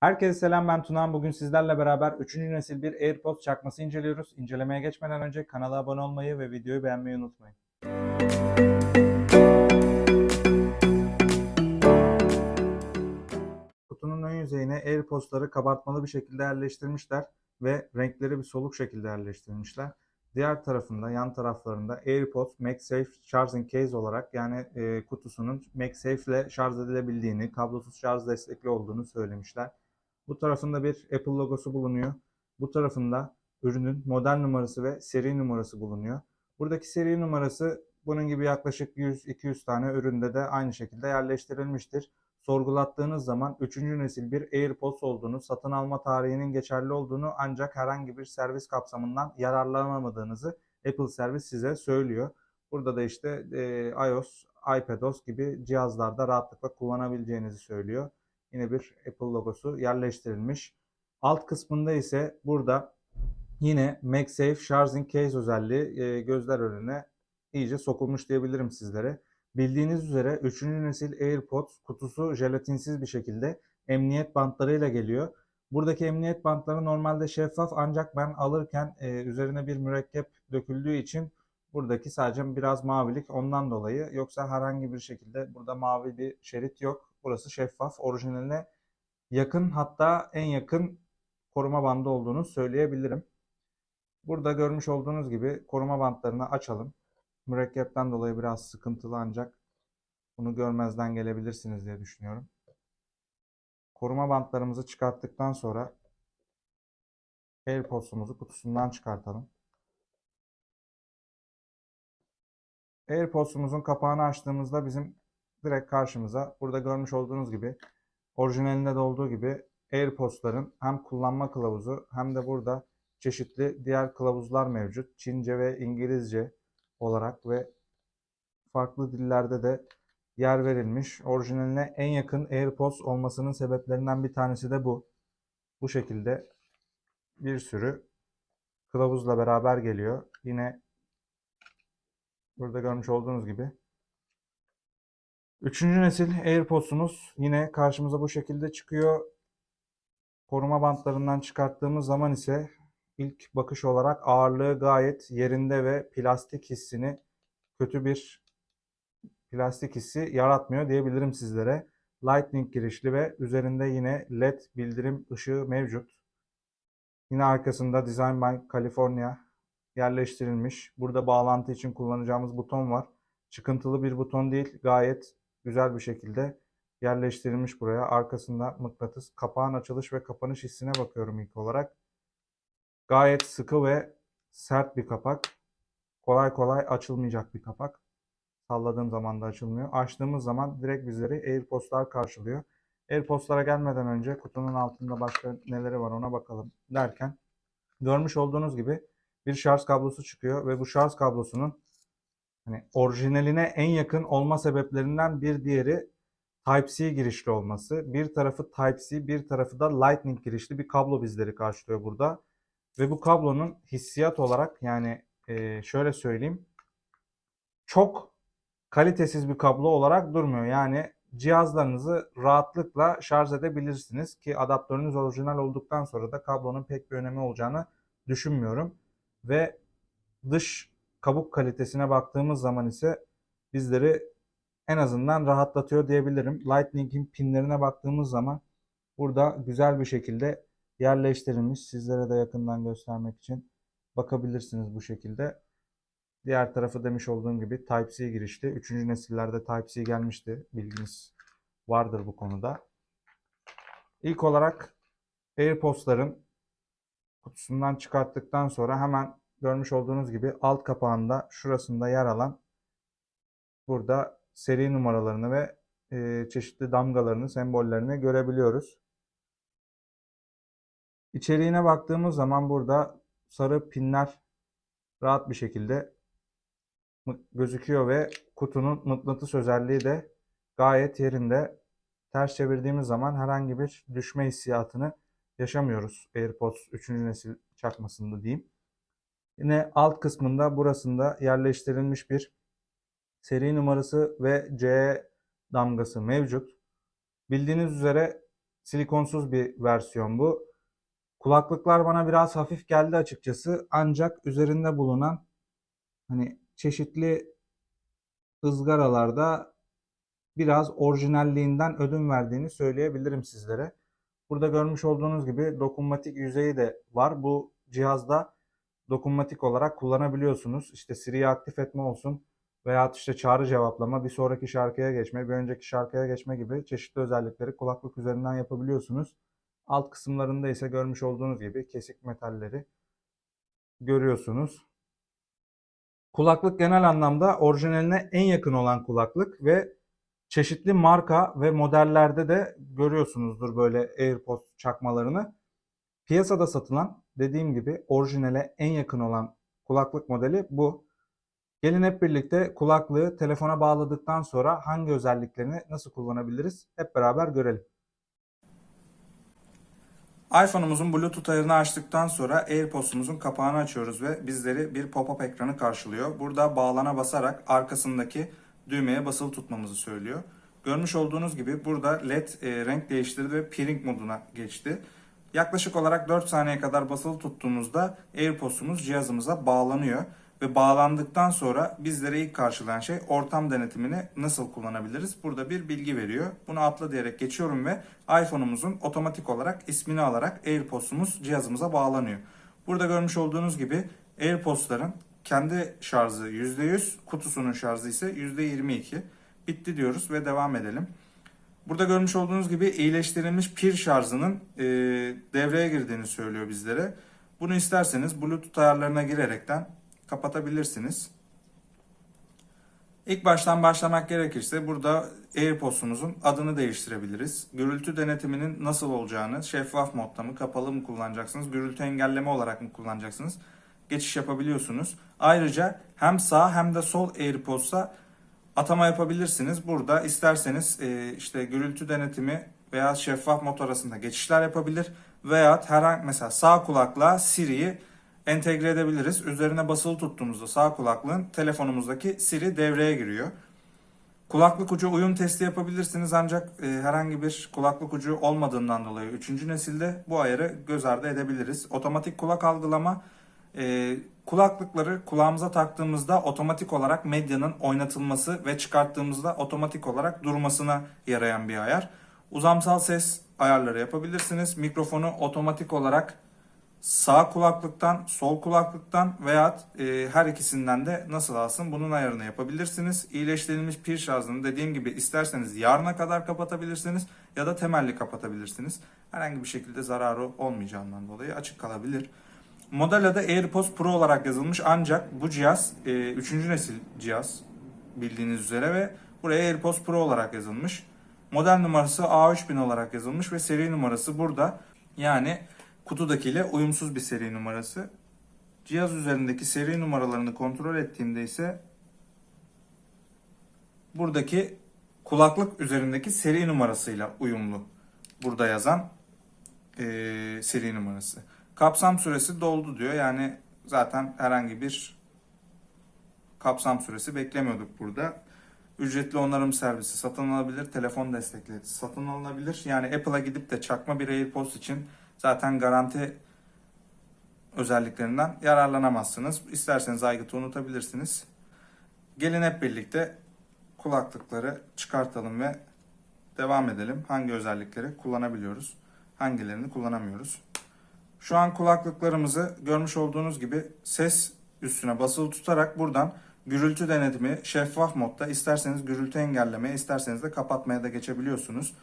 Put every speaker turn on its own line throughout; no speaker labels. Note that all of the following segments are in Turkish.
Herkese selam ben Tunan. Bugün sizlerle beraber 3. nesil bir AirPods çakması inceliyoruz. İncelemeye geçmeden önce kanala abone olmayı ve videoyu beğenmeyi unutmayın. Kutunun ön yüzeyine AirPods'ları kabartmalı bir şekilde yerleştirmişler ve renkleri bir soluk şekilde yerleştirmişler. Diğer tarafında, yan taraflarında AirPods MagSafe Charging Case olarak yani e, kutusunun MagSafe ile şarj edilebildiğini, kablosuz şarj destekli olduğunu söylemişler. Bu tarafında bir Apple logosu bulunuyor. Bu tarafında ürünün model numarası ve seri numarası bulunuyor. Buradaki seri numarası bunun gibi yaklaşık 100-200 tane üründe de aynı şekilde yerleştirilmiştir. Sorgulattığınız zaman 3. nesil bir AirPods olduğunu, satın alma tarihinin geçerli olduğunu ancak herhangi bir servis kapsamından yararlanamadığınızı Apple servis size söylüyor. Burada da işte e, iOS, iPadOS gibi cihazlarda rahatlıkla kullanabileceğinizi söylüyor yine bir Apple logosu yerleştirilmiş. Alt kısmında ise burada yine MagSafe Charging Case özelliği e, gözler önüne iyice sokulmuş diyebilirim sizlere. Bildiğiniz üzere 3. nesil AirPods kutusu jelatinsiz bir şekilde emniyet bantlarıyla geliyor. Buradaki emniyet bantları normalde şeffaf ancak ben alırken e, üzerine bir mürekkep döküldüğü için buradaki sadece biraz mavilik ondan dolayı yoksa herhangi bir şekilde burada mavi bir şerit yok. Burası şeffaf, orijinaline yakın hatta en yakın koruma bandı olduğunu söyleyebilirim. Burada görmüş olduğunuz gibi koruma bantlarını açalım. Mürekkepten dolayı biraz sıkıntılı ancak bunu görmezden gelebilirsiniz diye düşünüyorum. Koruma bantlarımızı çıkarttıktan sonra AirPods'umuzu kutusundan çıkartalım. AirPods'umuzun kapağını açtığımızda bizim direkt karşımıza burada görmüş olduğunuz gibi orijinalinde de olduğu gibi AirPods'ların hem kullanma kılavuzu hem de burada çeşitli diğer kılavuzlar mevcut. Çince ve İngilizce olarak ve farklı dillerde de yer verilmiş. Orijinaline en yakın AirPods olmasının sebeplerinden bir tanesi de bu. Bu şekilde bir sürü kılavuzla beraber geliyor. Yine burada görmüş olduğunuz gibi Üçüncü nesil AirPods'umuz yine karşımıza bu şekilde çıkıyor. Koruma bantlarından çıkarttığımız zaman ise ilk bakış olarak ağırlığı gayet yerinde ve plastik hissini kötü bir plastik hissi yaratmıyor diyebilirim sizlere. Lightning girişli ve üzerinde yine LED bildirim ışığı mevcut. Yine arkasında Design by California yerleştirilmiş. Burada bağlantı için kullanacağımız buton var. Çıkıntılı bir buton değil, gayet güzel bir şekilde yerleştirilmiş buraya. Arkasında mıknatıs, kapağın açılış ve kapanış hissine bakıyorum ilk olarak. Gayet sıkı ve sert bir kapak. Kolay kolay açılmayacak bir kapak. Salladığım zaman da açılmıyor. Açtığımız zaman direkt bizleri AirPods'lar karşılıyor. AirPods'lara gelmeden önce kutunun altında başka neleri var ona bakalım derken görmüş olduğunuz gibi bir şarj kablosu çıkıyor ve bu şarj kablosunun hani orijinaline en yakın olma sebeplerinden bir diğeri Type-C girişli olması. Bir tarafı Type-C, bir tarafı da Lightning girişli bir kablo bizleri karşılıyor burada. Ve bu kablonun hissiyat olarak yani e, şöyle söyleyeyim çok kalitesiz bir kablo olarak durmuyor. Yani cihazlarınızı rahatlıkla şarj edebilirsiniz ki adaptörünüz orijinal olduktan sonra da kablonun pek bir önemi olacağını düşünmüyorum. Ve dış kabuk kalitesine baktığımız zaman ise bizleri en azından rahatlatıyor diyebilirim. Lightning'in pinlerine baktığımız zaman burada güzel bir şekilde yerleştirilmiş. Sizlere de yakından göstermek için bakabilirsiniz bu şekilde. Diğer tarafı demiş olduğum gibi Type-C girişli. Üçüncü nesillerde Type-C gelmişti. Bilginiz vardır bu konuda. İlk olarak AirPods'ların kutusundan çıkarttıktan sonra hemen görmüş olduğunuz gibi alt kapağında şurasında yer alan burada seri numaralarını ve e, çeşitli damgalarını, sembollerini görebiliyoruz. İçeriğine baktığımız zaman burada sarı pinler rahat bir şekilde gözüküyor ve kutunun mıknatıs özelliği de gayet yerinde. Ters çevirdiğimiz zaman herhangi bir düşme hissiyatını yaşamıyoruz AirPods 3. nesil çakmasında diyeyim. Yine alt kısmında burasında yerleştirilmiş bir seri numarası ve C damgası mevcut. Bildiğiniz üzere Silikonsuz bir versiyon bu. Kulaklıklar bana biraz hafif geldi açıkçası. Ancak üzerinde bulunan hani çeşitli ızgaralarda biraz orijinalliğinden ödün verdiğini söyleyebilirim sizlere. Burada görmüş olduğunuz gibi dokunmatik yüzeyi de var. Bu cihazda dokunmatik olarak kullanabiliyorsunuz. İşte Siri'yi aktif etme olsun veya işte çağrı cevaplama, bir sonraki şarkıya geçme, bir önceki şarkıya geçme gibi çeşitli özellikleri kulaklık üzerinden yapabiliyorsunuz. Alt kısımlarında ise görmüş olduğunuz gibi kesik metalleri görüyorsunuz. Kulaklık genel anlamda orijinaline en yakın olan kulaklık ve çeşitli marka ve modellerde de görüyorsunuzdur böyle AirPods çakmalarını. Piyasada satılan dediğim gibi orijinale en yakın olan kulaklık modeli bu. Gelin hep birlikte kulaklığı telefona bağladıktan sonra hangi özelliklerini nasıl kullanabiliriz hep beraber görelim. iPhone'umuzun Bluetooth ayarını açtıktan sonra AirPods'umuzun kapağını açıyoruz ve bizleri bir pop-up ekranı karşılıyor. Burada bağlana basarak arkasındaki düğmeye basılı tutmamızı söylüyor. Görmüş olduğunuz gibi burada LED e, renk değiştirdi ve peering moduna geçti. Yaklaşık olarak 4 saniye kadar basılı tuttuğumuzda AirPods'umuz cihazımıza bağlanıyor. Ve bağlandıktan sonra bizlere ilk karşılayan şey ortam denetimini nasıl kullanabiliriz? Burada bir bilgi veriyor. Bunu atla diyerek geçiyorum ve iPhone'umuzun otomatik olarak ismini alarak AirPods'umuz cihazımıza bağlanıyor. Burada görmüş olduğunuz gibi AirPods'ların kendi şarjı %100, kutusunun şarjı ise %22. Bitti diyoruz ve devam edelim. Burada görmüş olduğunuz gibi iyileştirilmiş pil şarjının e, devreye girdiğini söylüyor bizlere. Bunu isterseniz Bluetooth ayarlarına girerekten kapatabilirsiniz. İlk baştan başlamak gerekirse burada AirPods'umuzun adını değiştirebiliriz. Gürültü denetiminin nasıl olacağını, şeffaf modda mı, kapalı mı kullanacaksınız, gürültü engelleme olarak mı kullanacaksınız geçiş yapabiliyorsunuz. Ayrıca hem sağ hem de sol AirPods'a atama yapabilirsiniz. Burada isterseniz e, işte gürültü denetimi veya şeffaf mod arasında geçişler yapabilir veya herhangi mesela sağ kulakla Siri'yi entegre edebiliriz. Üzerine basılı tuttuğumuzda sağ kulaklığın telefonumuzdaki Siri devreye giriyor. Kulaklık ucu uyum testi yapabilirsiniz ancak e, herhangi bir kulaklık ucu olmadığından dolayı 3. nesilde bu ayarı göz ardı edebiliriz. Otomatik kulak algılama e, kulaklıkları kulağımıza taktığımızda otomatik olarak medyanın oynatılması ve çıkarttığımızda otomatik olarak durmasına yarayan bir ayar. Uzamsal ses ayarları yapabilirsiniz. Mikrofonu otomatik olarak sağ kulaklıktan, sol kulaklıktan veya e, her ikisinden de nasıl alsın bunun ayarını yapabilirsiniz. İyileştirilmiş pil şarjını dediğim gibi isterseniz yarına kadar kapatabilirsiniz ya da temelli kapatabilirsiniz. Herhangi bir şekilde zararı olmayacağından dolayı açık kalabilir. Model adı AirPods Pro olarak yazılmış ancak bu cihaz 3. nesil cihaz bildiğiniz üzere ve buraya AirPods Pro olarak yazılmış. Model numarası A3000 olarak yazılmış ve seri numarası burada. Yani kutudakiyle uyumsuz bir seri numarası. Cihaz üzerindeki seri numaralarını kontrol ettiğimde ise buradaki kulaklık üzerindeki seri numarasıyla uyumlu. Burada yazan eee, seri numarası. Kapsam süresi doldu diyor. Yani zaten herhangi bir kapsam süresi beklemiyorduk burada. Ücretli onarım servisi satın alabilir, telefon destekli satın alınabilir. Yani Apple'a gidip de çakma bir AirPods için zaten garanti özelliklerinden yararlanamazsınız. İsterseniz aygıtı unutabilirsiniz. Gelin hep birlikte kulaklıkları çıkartalım ve devam edelim. Hangi özellikleri kullanabiliyoruz, hangilerini kullanamıyoruz. Şu an kulaklıklarımızı görmüş olduğunuz gibi ses üstüne basılı tutarak buradan gürültü denetimi şeffaf modda isterseniz gürültü engellemeye isterseniz de kapatmaya da geçebiliyorsunuz.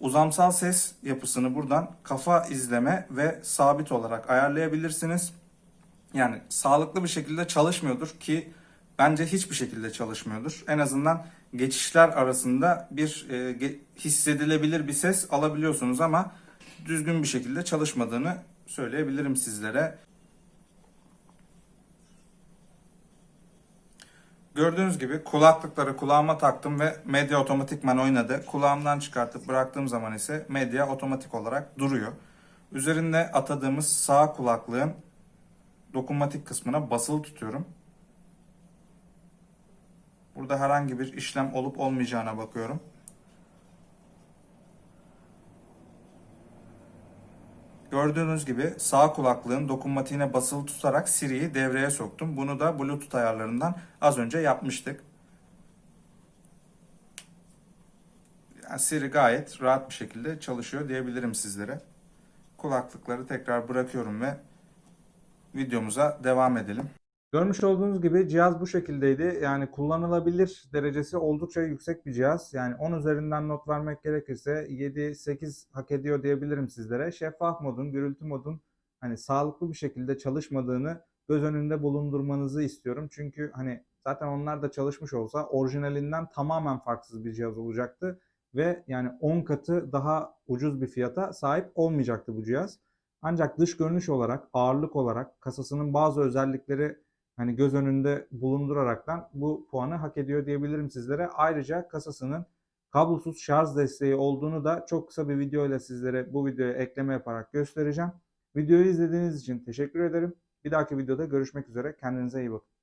Uzamsal ses yapısını buradan kafa izleme ve sabit olarak ayarlayabilirsiniz. Yani sağlıklı bir şekilde çalışmıyordur ki bence hiçbir şekilde çalışmıyordur. En azından geçişler arasında bir e, hissedilebilir bir ses alabiliyorsunuz ama düzgün bir şekilde çalışmadığını söyleyebilirim sizlere. Gördüğünüz gibi kulaklıkları kulağıma taktım ve medya otomatikman oynadı. Kulağımdan çıkartıp bıraktığım zaman ise medya otomatik olarak duruyor. Üzerinde atadığımız sağ kulaklığın dokunmatik kısmına basılı tutuyorum. Burada herhangi bir işlem olup olmayacağına bakıyorum. Gördüğünüz gibi sağ kulaklığın dokunmatiğine basılı tutarak Siri'yi devreye soktum. Bunu da Bluetooth ayarlarından az önce yapmıştık. Yani Siri gayet rahat bir şekilde çalışıyor diyebilirim sizlere. Kulaklıkları tekrar bırakıyorum ve videomuza devam edelim. Görmüş olduğunuz gibi cihaz bu şekildeydi. Yani kullanılabilir derecesi oldukça yüksek bir cihaz. Yani 10 üzerinden not vermek gerekirse 7-8 hak ediyor diyebilirim sizlere. Şeffaf modun, gürültü modun hani sağlıklı bir şekilde çalışmadığını göz önünde bulundurmanızı istiyorum. Çünkü hani zaten onlar da çalışmış olsa orijinalinden tamamen farksız bir cihaz olacaktı ve yani 10 katı daha ucuz bir fiyata sahip olmayacaktı bu cihaz. Ancak dış görünüş olarak, ağırlık olarak, kasasının bazı özellikleri hani göz önünde bulunduraraktan bu puanı hak ediyor diyebilirim sizlere. Ayrıca kasasının kablosuz şarj desteği olduğunu da çok kısa bir video ile sizlere bu videoya ekleme yaparak göstereceğim. Videoyu izlediğiniz için teşekkür ederim. Bir dahaki videoda görüşmek üzere. Kendinize iyi bakın.